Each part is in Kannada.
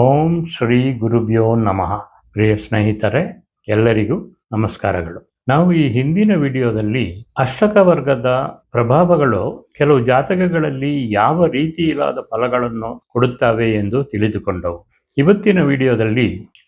ಓಂ ಶ್ರೀ ಗುರುಭ್ಯೋ ನಮಃ. ಪ್ರಿಯ ಸ್ನೇಹಿತರೆ, ಎಲ್ಲರಿಗೂ ನಮಸ್ಕಾರಗಳು. ನಾವು ಈ ಹಿಂದಿನ ವಿಡಿಯೋದಲ್ಲಿ ಅಷ್ಟಕ ವರ್ಗದ ಪ್ರಭಾವಗಳು ಕೆಲವು ಜಾತಕಗಳಲ್ಲಿ ಯಾವ ರೀತಿಯಿಲ್ಲದ ಫಲಗಳನ್ನು ಕೊಡುತ್ತವೆ ಎಂದು ತಿಳಿದುಕೊಂಡವು. ಇವತ್ತಿನ ವಿಡಿಯೋದಲ್ಲಿ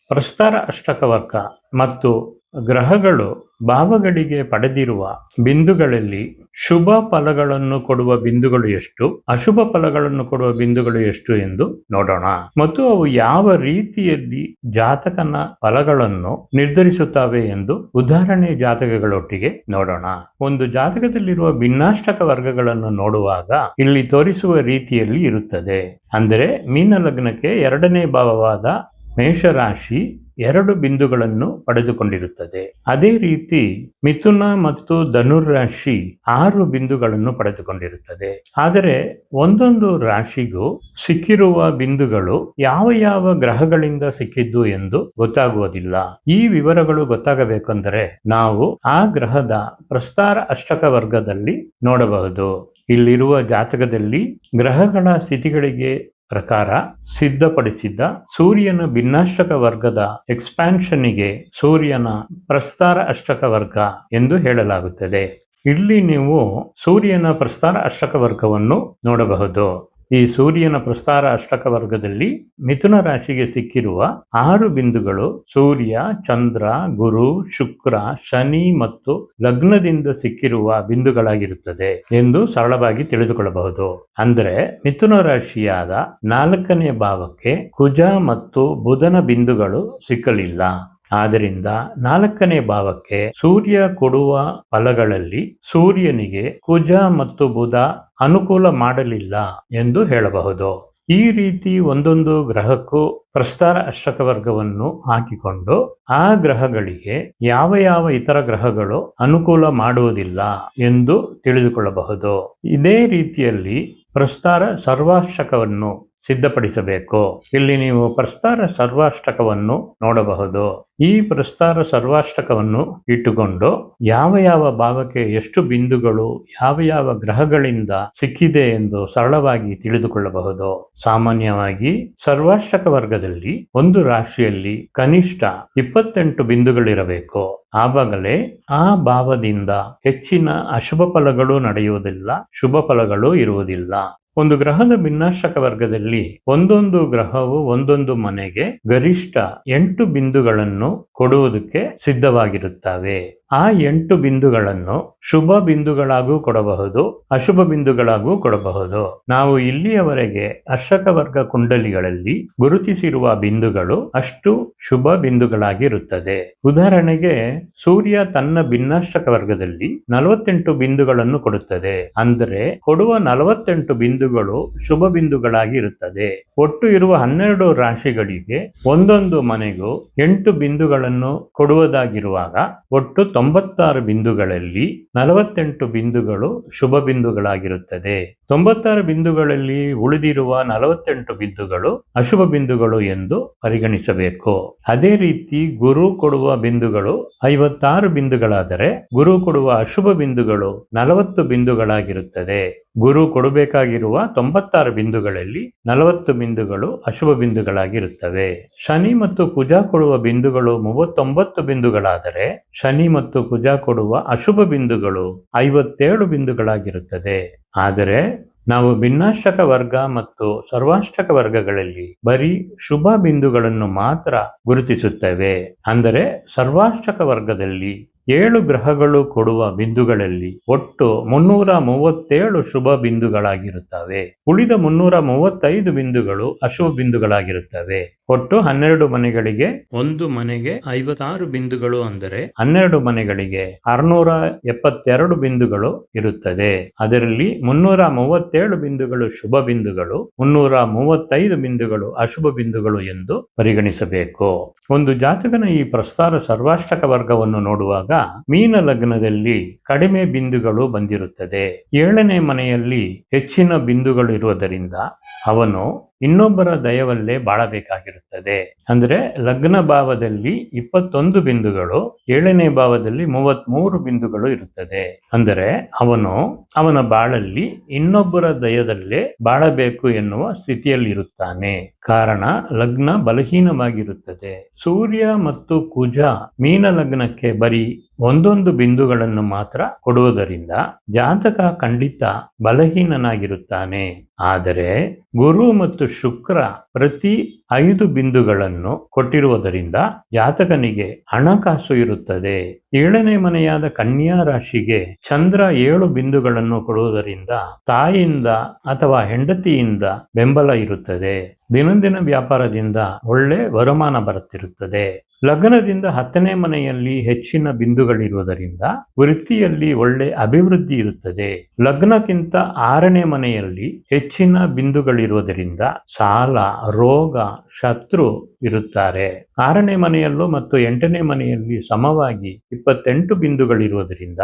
ಪ್ರಸ್ತಾರ ಅಷ್ಟಕ ವರ್ಗ ಮತ್ತು ಗ್ರಹಗಳು ಭಾವಗಳಿಗೆ ಪಡೆದಿರುವ ಬಿಂದುಗಳಲ್ಲಿ ಶುಭ ಫಲಗಳನ್ನು ಕೊಡುವ ಬಿಂದುಗಳು ಎಷ್ಟು, ಅಶುಭ ಫಲಗಳನ್ನು ಕೊಡುವ ಬಿಂದುಗಳು ಎಷ್ಟು ಎಂದು ನೋಡೋಣ. ಮತ್ತು ಅವು ಯಾವ ರೀತಿಯಲ್ಲಿ ಜಾತಕನ ಫಲಗಳನ್ನು ನಿರ್ಧರಿಸುತ್ತವೆ ಎಂದು ಉದಾಹರಣೆ ಜಾತಕಗಳೊಟ್ಟಿಗೆ ನೋಡೋಣ. ಒಂದು ಜಾತಕದಲ್ಲಿರುವ ಭಿನ್ನಾಷ್ಟಕ ವರ್ಗಗಳನ್ನು ನೋಡುವಾಗ ಇಲ್ಲಿ ತೋರಿಸುವ ರೀತಿಯಲ್ಲಿ ಇರುತ್ತದೆ. ಅಂದರೆ ಮೀನ ಲಗ್ನಕ್ಕೆ ಎರಡನೇ ಭಾವವಾದ ಮೇಷರಾಶಿ ಎರಡು ಬಿಂದುಗಳನ್ನು ಪಡೆದುಕೊಂಡಿರುತ್ತದೆ. ಅದೇ ರೀತಿ ಮಿಥುನ ಮತ್ತು ಧನುರಾಶಿ ಆರು ಬಿಂದುಗಳನ್ನು ಪಡೆದುಕೊಂಡಿರುತ್ತದೆ. ಆದರೆ ಒಂದೊಂದು ರಾಶಿಗೂ ಸಿಕ್ಕಿರುವ ಬಿಂದುಗಳು ಯಾವ ಯಾವ ಗ್ರಹಗಳಿಂದ ಸಿಕ್ಕಿದ್ದು ಎಂದು ಗೊತ್ತಾಗುವುದಿಲ್ಲ. ಈ ವಿವರಗಳು ಗೊತ್ತಾಗಬೇಕೆಂದರೆ ನಾವು ಆ ಗ್ರಹದ ಪ್ರಸ್ತಾರ ಅಷ್ಟಕ ವರ್ಗದಲ್ಲಿ ನೋಡಬಹುದು. ಇಲ್ಲಿರುವ ಜಾತಕದಲ್ಲಿ ಗ್ರಹಗಳ ಸ್ಥಿತಿಗಳಿಗೆ ಪ್ರಕಾರ ಸಿದ್ಧಪಡಿಸಿದ್ದ ಸೂರ್ಯನ ಭಿನ್ನಾಷ್ಟಕ ವರ್ಗದ ಎಕ್ಸ್ಪ್ಯಾನ್ಷನ್ನಿಗೆ ಸೂರ್ಯನ ಪ್ರಸ್ತಾರ ಅಷ್ಟಕ ವರ್ಗ ಎಂದು ಹೇಳಲಾಗುತ್ತದೆ. ಇಲ್ಲಿ ನೀವು ಸೂರ್ಯನ ಪ್ರಸ್ತಾರ ಅಷ್ಟಕ ವರ್ಗವನ್ನು ನೋಡಬಹುದು. ಈ ಸೂರ್ಯನ ಪ್ರಸ್ತಾರ ಅಷ್ಟಕ ವರ್ಗದಲ್ಲಿ ಮಿಥುನ ರಾಶಿಗೆ ಸಿಕ್ಕಿರುವ ಆರು ಬಿಂದುಗಳು ಸೂರ್ಯ, ಚಂದ್ರ, ಗುರು, ಶುಕ್ರ, ಶನಿ ಮತ್ತು ಲಗ್ನದಿಂದ ಸಿಕ್ಕಿರುವ ಬಿಂದುಗಳಾಗಿರುತ್ತದೆ ಎಂದು ಸರಳವಾಗಿ ತಿಳಿದುಕೊಳ್ಳಬಹುದು. ಅಂದರೆ ಮಿಥುನ ರಾಶಿಯಾದ ನಾಲ್ಕನೇ ಭಾವಕ್ಕೆ ಕುಜ ಮತ್ತು ಬುಧನ ಬಿಂದುಗಳು ಸಿಕ್ಕಲಿಲ್ಲ. ಆದ್ದರಿಂದ ನಾಲ್ಕನೇ ಭಾವಕ್ಕೆ ಸೂರ್ಯ ಕೊಡುವ ಫಲಗಳಲ್ಲಿ ಸೂರ್ಯನಿಗೆ ಕುಜ ಮತ್ತು ಬುಧ ಅನುಕೂಲ ಮಾಡಲಿಲ್ಲ ಎಂದು ಹೇಳಬಹುದು. ಈ ರೀತಿ ಒಂದೊಂದು ಗ್ರಹಕ್ಕೂ ಪ್ರಸ್ತಾರ ಅಷ್ಟಕ ವರ್ಗವನ್ನು ಹಾಕಿಕೊಂಡು ಆ ಗ್ರಹಗಳಿಗೆ ಯಾವ ಯಾವ ಇತರ ಗ್ರಹಗಳು ಅನುಕೂಲ ಮಾಡುವುದಿಲ್ಲ ಎಂದು ತಿಳಿದುಕೊಳ್ಳಬಹುದು. ಇದೇ ರೀತಿಯಲ್ಲಿ ಪ್ರಸ್ತಾರ ಸರ್ವಾಷ್ಟಕವನ್ನು ಸಿದ್ಧಪಡಿಸಬೇಕು. ಇಲ್ಲಿ ನೀವು ಪ್ರಸ್ತಾರ ಸರ್ವಾಷ್ಟಕವನ್ನು ನೋಡಬಹುದು. ಈ ಪ್ರಸ್ತಾರ ಸರ್ವಾಷ್ಟಕವನ್ನು ಇಟ್ಟುಕೊಂಡು ಯಾವ ಯಾವ ಭಾವಕ್ಕೆ ಎಷ್ಟು ಬಿಂದುಗಳು, ಯಾವ ಯಾವ ಗ್ರಹಗಳಿಂದ ಸಿಕ್ಕಿದೆ ಎಂದು ಸರಳವಾಗಿ ತಿಳಿದುಕೊಳ್ಳಬಹುದು. ಸಾಮಾನ್ಯವಾಗಿ ಸರ್ವಾಷ್ಟಕ ವರ್ಗದಲ್ಲಿ ಒಂದು ರಾಶಿಯಲ್ಲಿ ಕನಿಷ್ಠ ಇಪ್ಪತ್ತೆಂಟು ಬಿಂದುಗಳಿರಬೇಕು. ಆವಾಗಲೇ ಆ ಭಾವದಿಂದ ಹೆಚ್ಚಿನ ಅಶುಭ ಫಲಗಳು ನಡೆಯುವುದಿಲ್ಲ, ಶುಭ ಫಲಗಳು ಇರುವುದಿಲ್ಲ. ಒಂದು ಗ್ರಹದ ಭಿನ್ನಾಶಕ ವರ್ಗದಲ್ಲಿ ಒಂದೊಂದು ಗ್ರಹವು ಒಂದೊಂದು ಮನೆಗೆ ಗರಿಷ್ಠ ಎಂಟು ಬಿಂದುಗಳನ್ನು ಕೊಡುವುದಕ್ಕೆ ಸಿದ್ಧವಾಗಿರುತ್ತವೆ. ಆ ಎಂಟು ಬಿಂದುಗಳನ್ನು ಶುಭ ಬಿಂದುಗಳಾಗೂ ಕೊಡಬಹುದು, ಅಶುಭ ಬಿಂದುಗಳಾಗೂ ಕೊಡಬಹುದು. ನಾವು ಇಲ್ಲಿಯವರೆಗೆ ಅಷ್ಟಕ ವರ್ಗ ಕುಂಡಲಿಗಳಲ್ಲಿ ಗುರುತಿಸಿರುವ ಬಿಂದುಗಳು ಅಷ್ಟು ಶುಭ ಬಿಂದುಗಳಾಗಿರುತ್ತದೆ. ಉದಾಹರಣೆಗೆ, ಸೂರ್ಯ ತನ್ನ ಭಿನ್ನಾಷ್ಟಕ ವರ್ಗದಲ್ಲಿ ನಲವತ್ತೆಂಟು ಬಿಂದುಗಳನ್ನು ಕೊಡುತ್ತದೆ. ಅಂದರೆ, ಕೊಡುವ ನಲವತ್ತೆಂಟು ಬಿಂದುಗಳು ಶುಭ ಬಿಂದುಗಳಾಗಿ ಇರುತ್ತದೆ ಒಟ್ಟು ಇರುವ ಹನ್ನೆರಡು ರಾಶಿಗಳಿಗೆ ಒಂದೊಂದು ಮನೆಗೂ ಎಂಟು ಬಿಂದುಗಳನ್ನು ಕೊಡುವುದಾಗಿರುವಾಗ, ಒಟ್ಟು ತೊಂಬತ್ತಾರು ಬಿಂದುಗಳಲ್ಲಿ ನಲವತ್ತೆಂಟು ಬಿಂದುಗಳು ಶುಭ ಬಿಂದುಗಳಾಗಿರುತ್ತದೆ. ತೊಂಬತ್ತಾರು ಬಿಂದುಗಳಲ್ಲಿ ಉಳಿದಿರುವ ನಲವತ್ತೆಂಟು ಬಿಂದುಗಳು ಅಶುಭ ಬಿಂದುಗಳು ಎಂದು ಪರಿಗಣಿಸಬೇಕು. ಅದೇ ರೀತಿ ಗುರು ಕೊಡುವ ಬಿಂದುಗಳು ಐವತ್ತಾರು ಬಿಂದುಗಳಾದರೆ ಗುರು ಕೊಡುವ ಅಶುಭ ಬಿಂದುಗಳು ನಲವತ್ತು ಬಿಂದುಗಳಾಗಿರುತ್ತದೆ. ಗುರು ಕೊಡಬೇಕಾಗಿರುವ ತೊಂಬತ್ತಾರು ಬಿಂದುಗಳಲ್ಲಿ ನಲವತ್ತು ಬಿಂದುಗಳು ಅಶುಭ ಬಿಂದುಗಳಾಗಿರುತ್ತವೆ. ಶನಿ ಮತ್ತು ಕುಜ ಕೊಡುವ ಬಿಂದುಗಳು ಮೂವತ್ತೊಂಬತ್ತು ಬಿಂದುಗಳಾದರೆ ಶನಿ ಮತ್ತು ಕುಜ ಕೊಡುವ ಅಶುಭ ಬಿಂದುಗಳು ಐವತ್ತೇಳು ಬಿಂದುಗಳಾಗಿರುತ್ತದೆ. ಆದರೆ ನಾವು ಭಿನ್ನಾಷ್ಟಕ ವರ್ಗ ಮತ್ತು ಸರ್ವಾಷ್ಟಕ ವರ್ಗಗಳಲ್ಲಿ ಬರೀ ಶುಭ ಬಿಂದುಗಳನ್ನು ಮಾತ್ರ ಗುರುತಿಸುತ್ತೇವೆ. ಅಂದರೆ ಸರ್ವಾಷ್ಟಕ ವರ್ಗದಲ್ಲಿ ಏಳು ಗ್ರಹಗಳು ಕೊಡುವ ಬಿಂದುಗಳಲ್ಲಿ ಒಟ್ಟು ಮುನ್ನೂರ ಮೂವತ್ತೇಳು ಶುಭ ಬಿಂದುಗಳಾಗಿರುತ್ತವೆ. ಉಳಿದ ಮುನ್ನೂರ ಮೂವತ್ತೈದು ಬಿಂದುಗಳು ಅಶುಭ ಬಿಂದುಗಳಾಗಿರುತ್ತವೆ. ಒಟ್ಟು ಹನ್ನೆರಡು ಮನೆಗಳಿಗೆ ಒಂದು ಮನೆಗೆ ಐವತ್ತಾರು ಬಿಂದುಗಳು ಅಂದರೆ ಹನ್ನೆರಡು ಮನೆಗಳಿಗೆ ಆರ್ನೂರ ಎಪ್ಪತ್ತೆರಡು ಬಿಂದುಗಳು ಇರುತ್ತದೆ. ಅದರಲ್ಲಿ ಮುನ್ನೂರ ಮೂವತ್ತೇಳು ಬಿಂದುಗಳು ಶುಭ ಬಿಂದುಗಳು ಮುನ್ನೂರ ಮೂವತ್ತೈದು ಬಿಂದುಗಳು ಅಶುಭ ಬಿಂದುಗಳು ಎಂದು ಪರಿಗಣಿಸಬೇಕು. ಒಂದು ಜಾತಕನ ಈ ಪ್ರಸ್ತಾರ ಸರ್ವಾಷ್ಟಕ ವರ್ಗವನ್ನು ನೋಡುವಾಗ ಮೀನ ಲಗ್ನದಲ್ಲಿ ಕಡಿಮೆ ಬಿಂದುಗಳು ಬಂದಿರುತ್ತದೆ. ಏಳನೇ ಮನೆಯಲ್ಲಿ ಹೆಚ್ಚಿನ ಬಿಂದುಗಳು ಇರುವುದರಿಂದ ಅವನು ಇನ್ನೊಬ್ಬರ ದಯವಲ್ಲೇ ಬಾಳಬೇಕಾಗಿರುತ್ತದೆ. ಅಂದ್ರೆ ಲಗ್ನ ಭಾವದಲ್ಲಿ ಇಪ್ಪತ್ತೊಂದು ಬಿಂದುಗಳು, ಏಳನೇ ಭಾವದಲ್ಲಿ ಮೂವತ್ಮೂರು ಬಿಂದುಗಳು ಇರುತ್ತದೆ. ಅಂದರೆ ಅವನು ಅವನ ಬಾಳಲ್ಲಿ ಇನ್ನೊಬ್ಬರ ದಯದಲ್ಲೇ ಬಾಳಬೇಕು ಎನ್ನುವ ಸ್ಥಿತಿಯಲ್ಲಿರುತ್ತಾನೆ. ಕಾರಣ ಲಗ್ನ ಬಲಹೀನವಾಗಿರುತ್ತದೆ. ಸೂರ್ಯ ಮತ್ತು ಕುಜ ಮೀನ ಲಗ್ನಕ್ಕೆ ಬರೀ ಒಂದೊಂದು ಬಿಂದುಗಳನ್ನು ಮಾತ್ರ ಕೊಡುವುದರಿಂದ ಜಾತಕ ಖಂಡಿತ ಬಲಹೀನನಾಗಿರುತ್ತಾನೆ. ಆದರೆ ಗುರು ಮತ್ತು ಶುಕ್ರ ಪ್ರತಿ ಐದು ಬಿಂದುಗಳನ್ನು ಕೊಟ್ಟಿರುವುದರಿಂದ ಜಾತಕನಿಗೆ ಹಣಕಾಸು ಇರುತ್ತದೆ. ಏಳನೇ ಮನೆಯಾದ ಕನ್ಯಾ ರಾಶಿಗೆ ಚಂದ್ರ ಏಳು ಬಿಂದುಗಳನ್ನು ಕೊಡುವುದರಿಂದ ತಾಯಿಯಿಂದ ಅಥವಾ ಹೆಂಡತಿಯಿಂದ ಬೆಂಬಲ ಇರುತ್ತದೆ. ದಿನದಿನ ವ್ಯಾಪಾರದಿಂದ ಒಳ್ಳೆ ವರಮಾನ ಬರುತ್ತಿರುತ್ತದೆ. ಲಗ್ನದಿಂದ ಹತ್ತನೇ ಮನೆಯಲ್ಲಿ ಹೆಚ್ಚಿನ ಬಿಂದುಗಳಿರುವುದರಿಂದ ವೃತ್ತಿಯಲ್ಲಿ ಒಳ್ಳೆ ಅಭಿವೃದ್ಧಿ ಇರುತ್ತದೆ. ಲಗ್ನಕ್ಕಿಂತ ಆರನೇ ಮನೆಯಲ್ಲಿ ಹೆಚ್ಚಿನ ಬಿಂದುಗಳಿರುವುದರಿಂದ ಸಾಲ, ರೋಗ, ಶತ್ರು ಇರುತ್ತಾರೆ. ಆರನೇ ಮನೆಯಲ್ಲೂ ಮತ್ತು ಎಂಟನೇ ಮನೆಯಲ್ಲಿ ಸಮವಾಗಿ ಇಪ್ಪತ್ತೆಂಟು ಬಿಂದುಗಳಿರುವುದರಿಂದ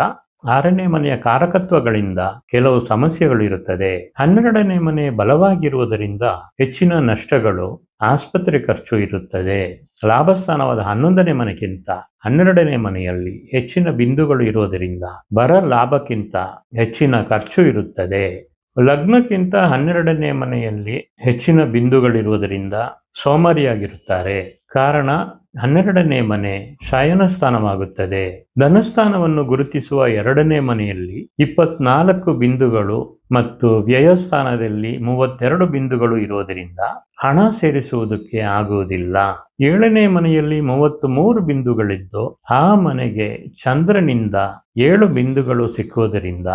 ಆರನೇ ಮನೆಯ ಕಾರಕತ್ವಗಳಿಂದ ಕೆಲವು ಸಮಸ್ಯೆಗಳು ಇರುತ್ತದೆ ಹನ್ನೆರಡನೇ ಮನೆ ಬಲವಾಗಿರುವುದರಿಂದ ಹೆಚ್ಚಿನ ನಷ್ಟಗಳು, ಆಸ್ಪತ್ರೆ ಖರ್ಚು ಇರುತ್ತದೆ. ಲಾಭಸ್ಥಾನವಾದ ಹನ್ನೊಂದನೇ ಮನೆಗಿಂತ ಹನ್ನೆರಡನೇ ಮನೆಯಲ್ಲಿ ಹೆಚ್ಚಿನ ಬಿಂದುಗಳು ಇರುವುದರಿಂದ ಬರ ಲಾಭಕ್ಕಿಂತ ಹೆಚ್ಚಿನ ಖರ್ಚು ಇರುತ್ತದೆ. ಲಗ್ನಕ್ಕಿಂತ ಹನ್ನೆರಡನೇ ಮನೆಯಲ್ಲಿ ಹೆಚ್ಚಿನ ಬಿಂದುಗಳಿರುವುದರಿಂದ ಸೋಮಾರಿಯಾಗಿರುತ್ತಾರೆ. ಕಾರಣ ಹನ್ನೆರಡನೇ ಮನೆ ಶಯನ ಸ್ಥಾನವಾಗುತ್ತದೆ. ಧನಸ್ಥಾನವನ್ನು ಗುರುತಿಸುವ ಎರಡನೇ ಮನೆಯಲ್ಲಿ ಇಪ್ಪತ್ನಾಲ್ಕು ಬಿಂದುಗಳು ಮತ್ತು ವ್ಯಯಸ್ಥಾನದಲ್ಲಿ ಮೂವತ್ತೆರಡು ಬಿಂದುಗಳು ಇರುವುದರಿಂದ ಹಣ ಸೇರಿಸುವುದಕ್ಕೆ ಆಗುವುದಿಲ್ಲ. ಏಳನೇ ಮನೆಯಲ್ಲಿ ಮೂವತ್ತು ಮೂರು ಬಿಂದುಗಳಿದ್ದು ಆ ಮನೆಗೆ ಚಂದ್ರನಿಂದ ಏಳು ಬಿಂದುಗಳು ಸಿಕ್ಕುವುದರಿಂದ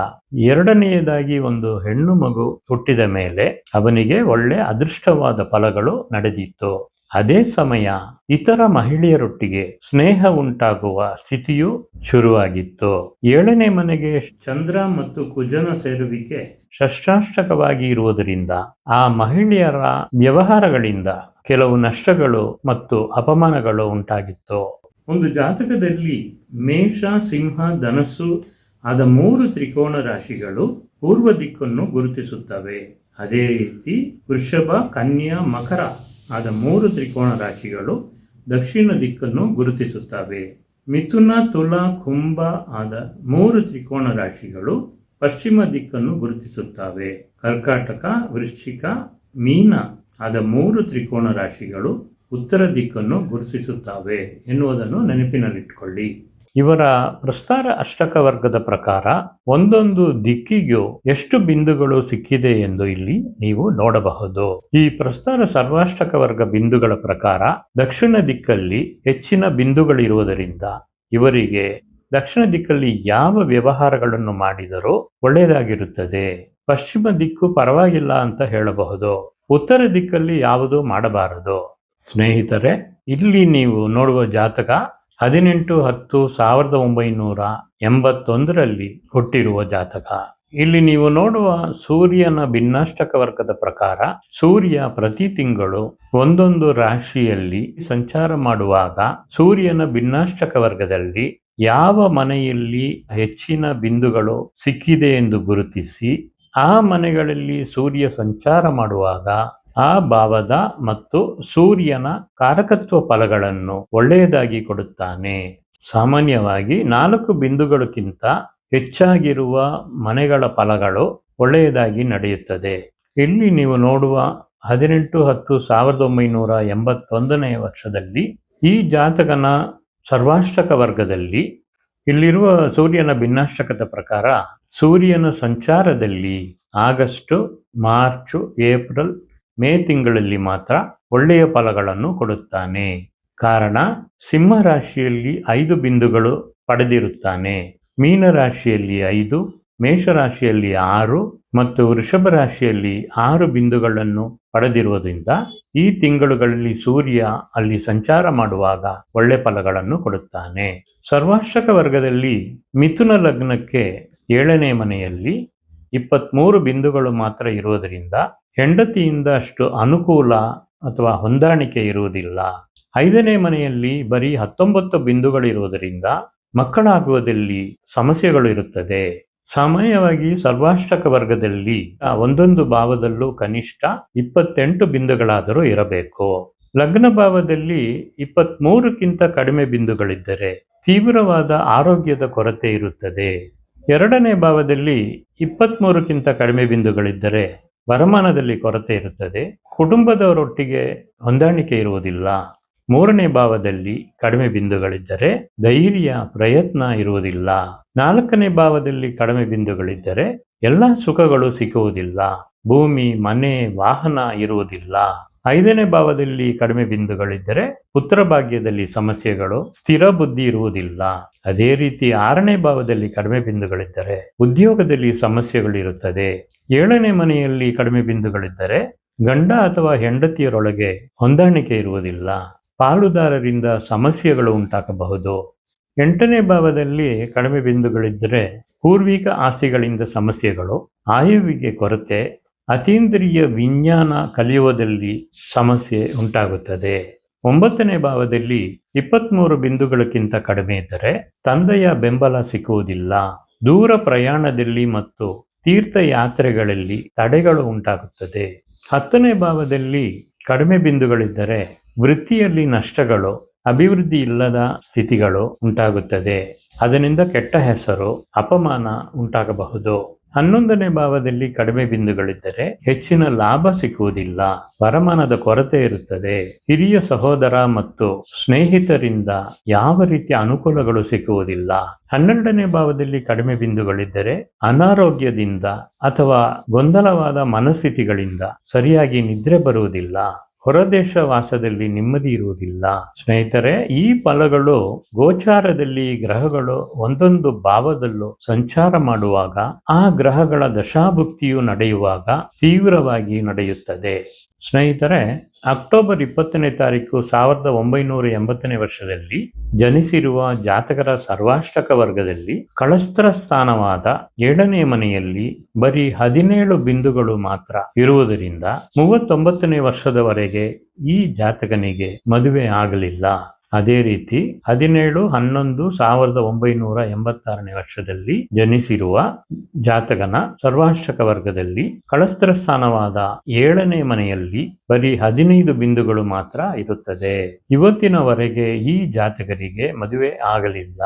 ಎರಡನೆಯದಾಗಿ ಒಂದು ಹೆಣ್ಣು ಮಗು ಹುಟ್ಟಿದ ಮೇಲೆ ಅವನಿಗೆ ಒಳ್ಳೆ ಅದೃಷ್ಟವಾದ ಫಲಗಳು ನಡೆದಿತ್ತು. ಅದೇ ಸಮಯ ಇತರ ಮಹಿಳೆಯರೊಟ್ಟಿಗೆ ಸ್ನೇಹ ಉಂಟಾಗುವ ಸ್ಥಿತಿಯು ಶುರುವಾಗಿತ್ತು. ಏಳನೇ ಮನೆಗೆ ಚಂದ್ರ ಮತ್ತು ಕುಜನ ಸೇರುವಿಕೆ ಷಷ್ಟಾಷ್ಟಕವಾಗಿ ಇರುವುದರಿಂದ ಆ ಮಹಿಳೆಯರ ವ್ಯವಹಾರಗಳಿಂದ ಕೆಲವು ನಷ್ಟಗಳು ಮತ್ತು ಅಪಮಾನಗಳು ಉಂಟಾಗಿತ್ತು. ಒಂದು ಜಾತಕದಲ್ಲಿ ಮೇಷ, ಸಿಂಹ, ಧನಸ್ಸು ಆದ ಮೂರು ತ್ರಿಕೋಣ ರಾಶಿಗಳು ಪೂರ್ವ ದಿಕ್ಕನ್ನು ಗುರುತಿಸುತ್ತವೆ. ಅದೇ ರೀತಿ ವೃಷಭ, ಕನ್ಯಾ, ಮಕರ. ಆದ ಮೂರು ತ್ರಿಕೋಣ ರಾಶಿಗಳು ದಕ್ಷಿಣ ದಿಕ್ಕನ್ನು ಗುರುತಿಸುತ್ತವೆ. ಮಿಥುನ, ತುಲ, ಕುಂಭ ಆದ ಮೂರು ತ್ರಿಕೋಣ ರಾಶಿಗಳು ಪಶ್ಚಿಮ ದಿಕ್ಕನ್ನು ಗುರುತಿಸುತ್ತವೆ. ಕರ್ಕಾಟಕ, ವೃಶ್ಚಿಕ, ಮೀನ ಆದ ಮೂರು ತ್ರಿಕೋಣ ರಾಶಿಗಳು ಉತ್ತರ ದಿಕ್ಕನ್ನು ಗುರುತಿಸುತ್ತವೆ ಎನ್ನುವುದನ್ನು ನೆನಪಿನಲ್ಲಿಟ್ಕೊಳ್ಳಿ. ಇವರ ಪ್ರಸ್ತಾರ ಅಷ್ಟಕ ವರ್ಗದ ಪ್ರಕಾರ ಒಂದೊಂದು ದಿಕ್ಕಿಗೂ ಎಷ್ಟು ಬಿಂದುಗಳು ಸಿಕ್ಕಿದೆ ಎಂದು ಇಲ್ಲಿ ನೀವು ನೋಡಬಹುದು. ಈ ಪ್ರಸ್ತಾರ ಸರ್ವಾಷ್ಟಕ ವರ್ಗ ಬಿಂದುಗಳ ಪ್ರಕಾರ ದಕ್ಷಿಣ ದಿಕ್ಕಲ್ಲಿ ಹೆಚ್ಚಿನ ಬಿಂದುಗಳಿರುವುದರಿಂದ ಇವರಿಗೆ ದಕ್ಷಿಣ ದಿಕ್ಕಲ್ಲಿ ಯಾವ ವ್ಯವಹಾರಗಳನ್ನು ಮಾಡಿದರೂ ಒಳ್ಳೆಯದಾಗಿರುತ್ತದೆ. ಪಶ್ಚಿಮ ದಿಕ್ಕು ಪರವಾಗಿಲ್ಲ ಅಂತ ಹೇಳಬಹುದು. ಉತ್ತರ ದಿಕ್ಕಲ್ಲಿ ಯಾವುದೂ ಮಾಡಬಾರದು. ಸ್ನೇಹಿತರೆ, ಇಲ್ಲಿ ನೀವು ನೋಡುವ ಜಾತಕ ಹದಿನೆಂಟು ಹತ್ತು ಸಾವಿರದ ಒಂಬೈನೂರ ಎಂಬತ್ತೊಂದರಲ್ಲಿ ಹುಟ್ಟಿರುವ ಜಾತಕ. ಇಲ್ಲಿ ನೀವು ನೋಡುವ ಸೂರ್ಯನ ಭಿನ್ನಾಷ್ಟಕ ವರ್ಗದ ಪ್ರಕಾರ ಸೂರ್ಯ ಪ್ರತಿ ತಿಂಗಳು ಒಂದೊಂದು ರಾಶಿಯಲ್ಲಿ ಸಂಚಾರ ಮಾಡುವಾಗ ಸೂರ್ಯನ ಭಿನ್ನಾಷ್ಟಕ ವರ್ಗದಲ್ಲಿ ಯಾವ ಮನೆಯಲ್ಲಿ ಹೆಚ್ಚಿನ ಬಿಂದುಗಳು ಸಿಕ್ಕಿದೆ ಎಂದು ಗುರುತಿಸಿ ಆ ಮನೆಗಳಲ್ಲಿ ಸೂರ್ಯ ಸಂಚಾರ ಮಾಡುವಾಗ ಆ ಭಾವದ ಮತ್ತು ಸೂರ್ಯನ ಕಾರಕತ್ವ ಫಲಗಳನ್ನು ಒಳ್ಳೆಯದಾಗಿ ಕೊಡುತ್ತಾನೆ. ಸಾಮಾನ್ಯವಾಗಿ ನಾಲ್ಕು ಬಿಂದುಗಳಿಗಿಂತ ಹೆಚ್ಚಾಗಿರುವ ಮನೆಗಳ ಫಲಗಳು ಒಳ್ಳೆಯದಾಗಿ ನಡೆಯುತ್ತದೆ. ಇಲ್ಲಿ ನೀವು ನೋಡುವ ಹದಿನೆಂಟು ಹತ್ತು ಸಾವಿರದ ಒಂಬೈನೂರ ಎಂಬತ್ತೊಂದನೆಯ ವರ್ಷದಲ್ಲಿ ಈ ಜಾತಕನ ಸರ್ವಾಷ್ಟಕ ವರ್ಗದಲ್ಲಿ ಇಲ್ಲಿರುವ ಸೂರ್ಯನ ಭಿನ್ನಾಷ್ಟಕದ ಪ್ರಕಾರ ಸೂರ್ಯನ ಸಂಚಾರದಲ್ಲಿ ಆಗಸ್ಟು, ಮಾರ್ಚು, ಏಪ್ರಿಲ್ ಮೇ ತಿಂಗಳಲ್ಲಿ ಮಾತ್ರ ಒಳ್ಳೆಯ ಫಲಗಳನ್ನು ಕೊಡುತ್ತಾನೆ. ಕಾರಣ, ಸಿಂಹ ರಾಶಿಯಲ್ಲಿ ಐದು ಬಿಂದುಗಳು ಪಡೆದಿರುತ್ತಾನೆ. ಮೀನ ರಾಶಿಯಲ್ಲಿ ಐದು ಮೇಷರಾಶಿಯಲ್ಲಿ ಆರು ಮತ್ತು ವೃಷಭ ರಾಶಿಯಲ್ಲಿ ಆರು ಬಿಂದುಗಳನ್ನು ಪಡೆದಿರುವುದರಿಂದ ಈ ತಿಂಗಳುಗಳಲ್ಲಿ ಸೂರ್ಯ ಅಲ್ಲಿ ಸಂಚಾರ ಮಾಡುವಾಗ ಒಳ್ಳೆ ಫಲಗಳನ್ನು ಕೊಡುತ್ತಾನೆ. ಸರ್ವಾಶ್ರಕ ವರ್ಗದಲ್ಲಿ ಮಿಥುನ ಲಗ್ನಕ್ಕೆ ಏಳನೇ ಮನೆಯಲ್ಲಿ ಇಪ್ಪತ್ತ್ಮೂರು ಬಿಂದುಗಳು ಮಾತ್ರ ಇರುವುದರಿಂದ ಹೆಂಡತಿಯಿಂದ ಅಷ್ಟು ಅನುಕೂಲ ಅಥವಾ ಹೊಂದಾಣಿಕೆ ಇರುವುದಿಲ್ಲ. ಐದನೇ ಮನೆಯಲ್ಲಿ ಬರೀ ಹತ್ತೊಂಬತ್ತು ಬಿಂದುಗಳಿರುವುದರಿಂದ ಮಕ್ಕಳಾಗುವುದಲ್ಲಿ ಸಮಸ್ಯೆಗಳು ಇರುತ್ತದೆ. ಸಾಮಾನ್ಯವಾಗಿ ಸರ್ವಾಷ್ಟಕ ವರ್ಗದಲ್ಲಿ ಒಂದೊಂದು ಭಾವದಲ್ಲೂ ಕನಿಷ್ಠ ಇಪ್ಪತ್ತೆಂಟು ಬಿಂದುಗಳಾದರೂ ಇರಬೇಕು. ಲಗ್ನ ಭಾವದಲ್ಲಿ ಇಪ್ಪತ್ತ್ಮೂರಕ್ಕಿಂತ ಕಡಿಮೆ ಬಿಂದುಗಳಿದ್ದರೆ ತೀವ್ರವಾದ ಆರೋಗ್ಯದ ಕೊರತೆ ಇರುತ್ತದೆ. ಎರಡನೇ ಭಾವದಲ್ಲಿ ಇಪ್ಪತ್ತ್ಮೂರಕ್ಕಿಂತ ಕಡಿಮೆ ಬಿಂದುಗಳಿದ್ದರೆ ವರಮಾನದಲ್ಲಿ ಕೊರತೆ ಇರುತ್ತದೆ. ಕುಟುಂಬದವರೊಟ್ಟಿಗೆ ಹೊಂದಾಣಿಕೆ ಇರುವುದಿಲ್ಲ. ಮೂರನೇ ಭಾವದಲ್ಲಿ ಕಡಿಮೆ ಬಿಂದುಗಳಿದ್ದರೆ ಧೈರ್ಯ, ಪ್ರಯತ್ನ ಇರುವುದಿಲ್ಲ. ನಾಲ್ಕನೇ ಭಾವದಲ್ಲಿ ಕಡಿಮೆ ಬಿಂದುಗಳಿದ್ದರೆ ಎಲ್ಲ ಸುಖಗಳು ಸಿಕ್ಕುವುದಿಲ್ಲ. ಭೂಮಿ, ಮನೆ, ವಾಹನ ಇರುವುದಿಲ್ಲ. ಐದನೇ ಭಾವದಲ್ಲಿ ಕಡಿಮೆ ಬಿಂದುಗಳಿದ್ದರೆ ಪುತ್ರ ಭಾಗ್ಯದಲ್ಲಿ ಸಮಸ್ಯೆಗಳು, ಸ್ಥಿರ ಬುದ್ಧಿ ಇರುವುದಿಲ್ಲ. ಅದೇ ರೀತಿ ಆರನೇ ಭಾವದಲ್ಲಿ ಕಡಿಮೆ ಬಿಂದುಗಳಿದ್ದರೆ ಉದ್ಯೋಗದಲ್ಲಿ ಸಮಸ್ಯೆಗಳು ಇರುತ್ತದೆ ಏಳನೇ ಮನೆಯಲ್ಲಿ ಕಡಿಮೆ ಬಿಂದುಗಳಿದ್ದರೆ ಗಂಡ ಅಥವಾ ಹೆಂಡತಿಯರೊಳಗೆ ಹೊಂದಾಣಿಕೆ ಇರುವುದಿಲ್ಲ. ಪಾಲುದಾರರಿಂದ ಸಮಸ್ಯೆಗಳು ಉಂಟಾಗಬಹುದು. ಎಂಟನೇ ಭಾವದಲ್ಲಿ ಕಡಿಮೆ ಬಿಂದುಗಳಿದ್ದರೆ ಪೂರ್ವಿಕ ಆಸೆಗಳಿಂದ ಸಮಸ್ಯೆಗಳು ಆಯುವಿಗೆ ಕೊರತೆ, ಅತೀಂದ್ರಿಯ ವಿಜ್ಞಾನ ಕಲಿಯುವುದಲ್ಲಿ ಸಮಸ್ಯೆ ಉಂಟಾಗುತ್ತದೆ. ಒಂಬತ್ತನೇ ಭಾವದಲ್ಲಿ ಇಪ್ಪತ್ತ್ಮೂರು ಬಿಂದುಗಳಕ್ಕಿಂತ ಕಡಿಮೆ ಇದ್ದರೆ ತಂದೆಯ ಬೆಂಬಲ ಸಿಕ್ಕುವುದಿಲ್ಲ. ದೂರ ಪ್ರಯಾಣದಲ್ಲಿ ಮತ್ತು ತೀರ್ಥಯಾತ್ರೆಗಳಲ್ಲಿ ತಡೆಗಳು ಉಂಟಾಗುತ್ತದೆ. ಹತ್ತನೇ ಭಾವದಲ್ಲಿ ಕಡಿಮೆ ಬಿಂದುಗಳಿದ್ದರೆ ವೃತ್ತಿಯಲ್ಲಿ ನಷ್ಟಗಳು, ಅಭಿವೃದ್ಧಿ ಇಲ್ಲದ ಸ್ಥಿತಿಗಳು ಉಂಟಾಗುತ್ತದೆ. ಅದರಿಂದ ಕೆಟ್ಟ ಹೆಸರು, ಅಪಮಾನ ಉಂಟಾಗಬಹುದು. ಹನ್ನೊಂದನೇ ಭಾವದಲ್ಲಿ ಕಡಿಮೆ ಬಿಂದುಗಳಿದ್ದರೆ ಹೆಚ್ಚಿನ ಲಾಭ ಸಿಕ್ಕುವುದಿಲ್ಲ ವರಮಾನದ ಕೊರತೆ ಇರುತ್ತದೆ. ಹಿರಿಯ ಸಹೋದರ ಮತ್ತು ಸ್ನೇಹಿತರಿಂದ ಯಾವ ರೀತಿಯ ಅನುಕೂಲಗಳು ಸಿಕ್ಕುವುದಿಲ್ಲ ಹನ್ನೆರಡನೇ ಭಾವದಲ್ಲಿ ಕಡಿಮೆ ಬಿಂದುಗಳಿದ್ದರೆ ಅನಾರೋಗ್ಯದಿಂದ ಅಥವಾ ಗೊಂದಲವಾದ ಮನಸ್ಥಿತಿಗಳಿಂದ ಸರಿಯಾಗಿ ನಿದ್ರೆ ಬರುವುದಿಲ್ಲ. ಹೊರದೇಶ ವಾಸದಲ್ಲಿ ನೆಮ್ಮದಿ ಇರುವುದಿಲ್ಲ. ಸ್ನೇಹಿತರೆ, ಈ ಫಲಗಳು ಗೋಚಾರದಲ್ಲಿ ಗ್ರಹಗಳು ಒಂದೊಂದು ಭಾವದಲ್ಲೂ ಸಂಚಾರ ಮಾಡುವಾಗ ಆ ಗ್ರಹಗಳ ದಶಾಭುಕ್ತಿಯು ನಡೆಯುವಾಗ ತೀವ್ರವಾಗಿ ನಡೆಯುತ್ತದೆ. ಸ್ನೇಹಿತರೆ, ಅಕ್ಟೋಬರ್ ಇಪ್ಪತ್ತನೇ ತಾರೀಕು ಸಾವಿರದ ಒಂಬೈನೂರ ಎಂಬತ್ತನೇ ವರ್ಷದಲ್ಲಿ ಜನಿಸಿರುವ ಜಾತಕರ ಸರ್ವಾಷ್ಟಕ ವರ್ಗದಲ್ಲಿ ಕಳಸ್ತ್ರ ಸ್ಥಾನವಾದ ಏಳನೇ ಮನೆಯಲ್ಲಿ ಬರೀ ಹದಿನೇಳು ಬಿಂದುಗಳು ಮಾತ್ರ ಇರುವುದರಿಂದ ಮೂವತ್ತೊಂಬತ್ತನೇ ವರ್ಷದವರೆಗೆ ಈ ಜಾತಕನಿಗೆ ಮದುವೆ ಆಗಲಿಲ್ಲ. ಅದೇ ರೀತಿ ಹದಿನೇಳು, ಹನ್ನೊಂದು, ಸಾವಿರದ ಒಂಬೈನೂರ ಎಂಬತ್ತಾರನೇ ವರ್ಷದಲ್ಲಿ ಜನಿಸಿರುವ ಜಾತಕನ ಸರ್ವಾಶಕ ವರ್ಗದಲ್ಲಿ ಕಳಸ್ತ್ರ ಸ್ಥಾನವಾದ ಏಳನೇ ಮನೆಯಲ್ಲಿ ಬರೀ ಹದಿನೈದು ಬಿಂದುಗಳು ಮಾತ್ರ ಇರುತ್ತದೆ. ಇವತ್ತಿನವರೆಗೆ ಈ ಜಾತಕರಿಗೆ ಮದುವೆ ಆಗಲಿಲ್ಲ.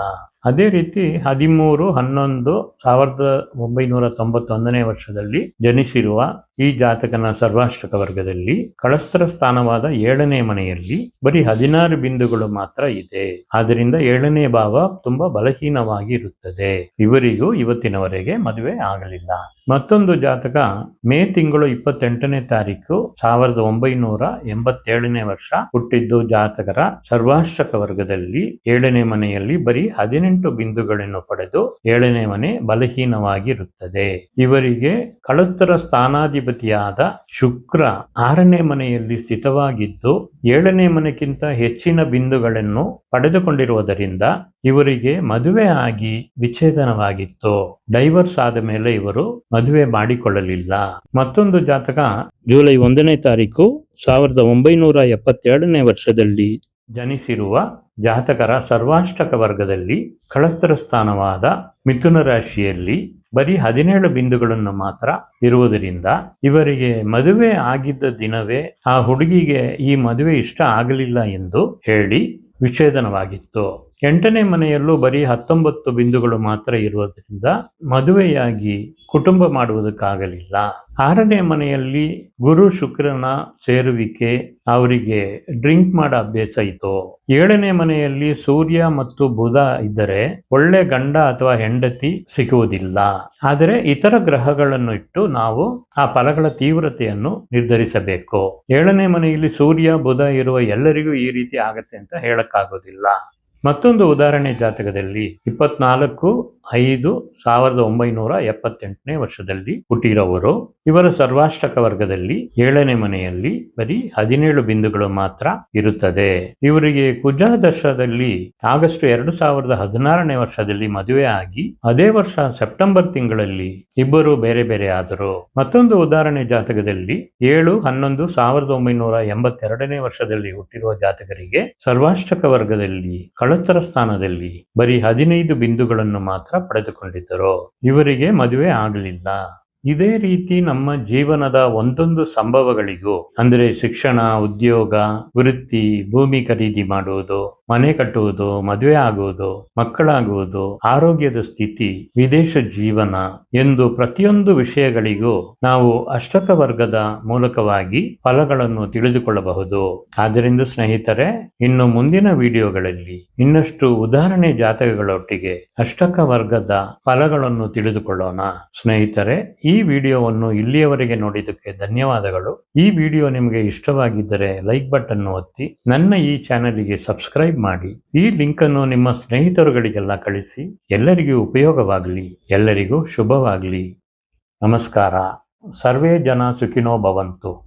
ಅದೇ ರೀತಿ ಹದಿಮೂರು, ಹನ್ನೊಂದು, ಸಾವಿರದ ಒಂಬೈನೂರ ತೊಂಬತ್ತೊಂದನೇ ವರ್ಷದಲ್ಲಿ ಜನಿಸಿರುವ ಈ ಜಾತಕನ ಸರ್ವಾಷ್ಟಕ ವರ್ಗದಲ್ಲಿ ಕಳಸ್ತರ ಸ್ಥಾನವಾದ ಏಳನೇ ಮನೆಯಲ್ಲಿ ಬರೀ ಹದಿನಾರು ಬಿಂದುಗಳು ಮಾತ್ರ ಇದೆ. ಆದ್ದರಿಂದ ಏಳನೇ ಭಾವ ತುಂಬಾ ಬಲಹೀನವಾಗಿ ಇರುತ್ತದೆ ಇವರಿಗೂ ಇವತ್ತಿನವರೆಗೆ ಮದುವೆ ಆಗಲಿಲ್ಲ. ಮತ್ತೊಂದು ಜಾತಕ ಮೇ ತಿಂಗಳು ಇಪ್ಪತ್ತೆಂಟನೇ ತಾರೀಕು ಸಾವಿರದ ಒಂಬೈನೂರ ಎಂಬತ್ತೇಳನೇ ವರ್ಷ ಹುಟ್ಟಿದ್ದು ಜಾತಕರ ಸರ್ವಾಷ್ಟಕ ವರ್ಗದಲ್ಲಿ ಏಳನೇ ಮನೆಯಲ್ಲಿ ಬರೀ ಹದಿನೆಂಟು ಬಿಂದುಗಳನ್ನು ಪಡೆದು ಏಳನೇ ಮನೆ ಬಲಹೀನವಾಗಿರುತ್ತದೆ. ಇವರಿಗೆ ಕಳಸ್ತರ ಸ್ಥಾನಾಧಿಪತಿಯಾದ ಶುಕ್ರ ಆರನೇ ಮನೆಯಲ್ಲಿ ಸ್ಥಿತವಾಗಿದ್ದು ಏಳನೇ ಮನೆಗಿಂತ ಹೆಚ್ಚಿನ ಬಿಂದುಗಳನ್ನು ಪಡೆದುಕೊಂಡಿರುವುದರಿಂದ ಇವರಿಗೆ ಮದುವೆ ಆಗಿ ವಿಚ್ಛೇದನವಾಗಿತ್ತು. ಡೈವರ್ಸ್ ಆದ ಮೇಲೆ ಇವರು ಮದುವೆ ಮಾಡಿಕೊಳ್ಳಲಿಲ್ಲ. ಮತ್ತೊಂದು ಜಾತಕ ಜುಲೈ ಒಂದನೇ ತಾರೀಕು ಸಾವಿರದ ಒಂಬೈನೂರ ಎಪ್ಪತ್ತೆರಡನೇ ವರ್ಷದಲ್ಲಿ ಜನಿಸಿರುವ ಜಾತಕರ ಸರ್ವಾಷ್ಟಕ ವರ್ಗದಲ್ಲಿ ಕಳಸ್ತರ ಸ್ಥಾನವಾದ ಮಿಥುನ ರಾಶಿಯಲ್ಲಿ ಬರೀ ಹದಿನೇಳು ಬಿಂದುಗಳನ್ನು ಮಾತ್ರ ಇರುವುದರಿಂದ ಇವರಿಗೆ ಮದುವೆ ಆಗಿದ್ದ ದಿನವೇ ಆ ಹುಡುಗಿಗೆ ಈ ಮದುವೆ ಇಷ್ಟ ಆಗಲಿಲ್ಲ ಎಂದು ಹೇಳಿ ವಿಚ್ಛೇದನವಾಗಿತ್ತು. ಎಂಟನೇ ಮನೆಯಲ್ಲೂ ಬರೀ ಹತ್ತೊಂಬತ್ತು ಬಿಂದುಗಳು ಮಾತ್ರ ಇರುವುದರಿಂದ ಮದುವೆಯಾಗಿ ಕುಟುಂಬ ಮಾಡುವುದಕ್ಕಾಗಲಿಲ್ಲ. ಆರನೇ ಮನೆಯಲ್ಲಿ ಗುರು ಶುಕ್ರನ ಸೇರುವಿಕೆ, ಅವರಿಗೆ ಡ್ರಿಂಕ್ ಮಾಡೋ ಅಭ್ಯಾಸ ಇತ್ತು. ಏಳನೇ ಮನೆಯಲ್ಲಿ ಸೂರ್ಯ ಮತ್ತು ಬುಧ ಇದ್ದರೆ ಒಳ್ಳೆ ಗಂಡ ಅಥವಾ ಹೆಂಡತಿ ಸಿಗುವುದಿಲ್ಲ. ಆದರೆ ಇತರ ಗ್ರಹಗಳನ್ನು ಇಟ್ಟು ನಾವು ಆ ಫಲಗಳ ತೀವ್ರತೆಯನ್ನು ನಿರ್ಧರಿಸಬೇಕು. ಏಳನೇ ಮನೆಯಲ್ಲಿ ಸೂರ್ಯ, ಬುಧ ಇರುವ ಎಲ್ಲರಿಗೂ ಈ ರೀತಿ ಆಗತ್ತೆ ಅಂತ ಹೇಳಕ್ಕಾಗೋದಿಲ್ಲ. ಮತ್ತೊಂದು ಉದಾಹರಣೆ ಜಾತಕದಲ್ಲಿ ಇಪ್ಪತ್ನಾಲ್ಕು ಐದು ಸಾವಿರದ ಒಂಬೈನೂರ ಎಪ್ಪತ್ತೆಂಟನೇ ವರ್ಷದಲ್ಲಿ ಹುಟ್ಟಿರೋವರು ಇವರ ಸರ್ವಾಷ್ಟಕ ವರ್ಗದಲ್ಲಿ ಏಳನೇ ಮನೆಯಲ್ಲಿ ಬರೀ ಹದಿನೇಳು ಬಿಂದುಗಳು ಮಾತ್ರ ಇರುತ್ತದೆ. ಇವರಿಗೆ ಕುಜ ದರ್ಶದಲ್ಲಿ ಆಗಸ್ಟ್ ಎರಡು ಸಾವಿರದ ಹದಿನಾರನೇ ವರ್ಷದಲ್ಲಿ ಮದುವೆ ಆಗಿ ಅದೇ ವರ್ಷ ಸೆಪ್ಟೆಂಬರ್ ತಿಂಗಳಲ್ಲಿ ಇಬ್ಬರು ಬೇರೆ ಬೇರೆ ಆದರು. ಮತ್ತೊಂದು ಉದಾಹರಣೆ ಜಾತಕದಲ್ಲಿ ಏಳು ಹನ್ನೊಂದು ಸಾವಿರದ ಒಂಬೈನೂರ ಎಂಬತ್ತೆರಡನೇ ವರ್ಷದಲ್ಲಿ ಹುಟ್ಟಿರುವ ಜಾತಕರಿಗೆ ಸರ್ವಾಷ್ಟಕ ವರ್ಗದಲ್ಲಿ ಕಳತರ ಸ್ಥಾನದಲ್ಲಿ ಬರೀ ಹದಿನೈದು ಬಿಂದುಗಳನ್ನು ಮಾತ್ರ ಪಡೆದುಕೊಂಡಿದ್ದರು. ಇವರಿಗೆ ಮದುವೆ ಆಗಲಿಲ್ಲ. ಇದೇ ರೀತಿ ನಮ್ಮ ಜೀವನದ ಒಂದೊಂದು ಸಂಭವಗಳಿಗೂ, ಅಂದರೆ ಶಿಕ್ಷಣ, ಉದ್ಯೋಗ, ವೃತ್ತಿ, ಭೂಮಿ ಖರೀದಿ ಮಾಡುವುದು, ಮನೆ ಕಟ್ಟುವುದು, ಮದುವೆ ಆಗುವುದು, ಮಕ್ಕಳಾಗುವುದು, ಆರೋಗ್ಯದ ಸ್ಥಿತಿ, ವಿದೇಶ ಜೀವನ ಎಂದು ಪ್ರತಿಯೊಂದು ವಿಷಯಗಳಿಗೂ ನಾವು ಅಷ್ಟಕ ವರ್ಗದ ಮೂಲಕವಾಗಿ ಫಲಗಳನ್ನು ತಿಳಿದುಕೊಳ್ಳಬಹುದು. ಆದ್ದರಿಂದ ಸ್ನೇಹಿತರೆ, ಇನ್ನು ಮುಂದಿನ ವಿಡಿಯೋಗಳಲ್ಲಿ ಇನ್ನಷ್ಟು ಉದಾಹರಣೆ ಜಾತಕಗಳೊಟ್ಟಿಗೆ ಅಷ್ಟಕ ವರ್ಗದ ಫಲಗಳನ್ನು ತಿಳಿದುಕೊಳ್ಳೋಣ. ಸ್ನೇಹಿತರೆ, ಈ ವಿಡಿಯೋವನ್ನು ಇಲ್ಲಿಯವರೆಗೆ ನೋಡಿದ್ದಕ್ಕೆ ಧನ್ಯವಾದಗಳು. ಈ ವಿಡಿಯೋ ನಿಮಗೆ ಇಷ್ಟವಾಗಿದ್ದರೆ ಲೈಕ್ ಬಟನ್ ಒತ್ತಿ, ನನ್ನ ಈ ಚಾನೆಲ್ಗೆ ಸಬ್ಸ್ಕ್ರೈಬ್ ಮಾಡಿ. ಈ ಲಿಂಕ್ ಅನ್ನು ನಿಮ್ಮ ಸ್ನೇಹಿತರುಗಳಿಗೆಲ್ಲ ಕಳಿಸಿ. ಎಲ್ಲರಿಗೂ ಉಪಯೋಗವಾಗಲಿ, ಎಲ್ಲರಿಗೂ ಶುಭವಾಗಲಿ. ನಮಸ್ಕಾರ. ಸರ್ವೇ ಜನ ಸುಖಿನೋ ಭವಂತು.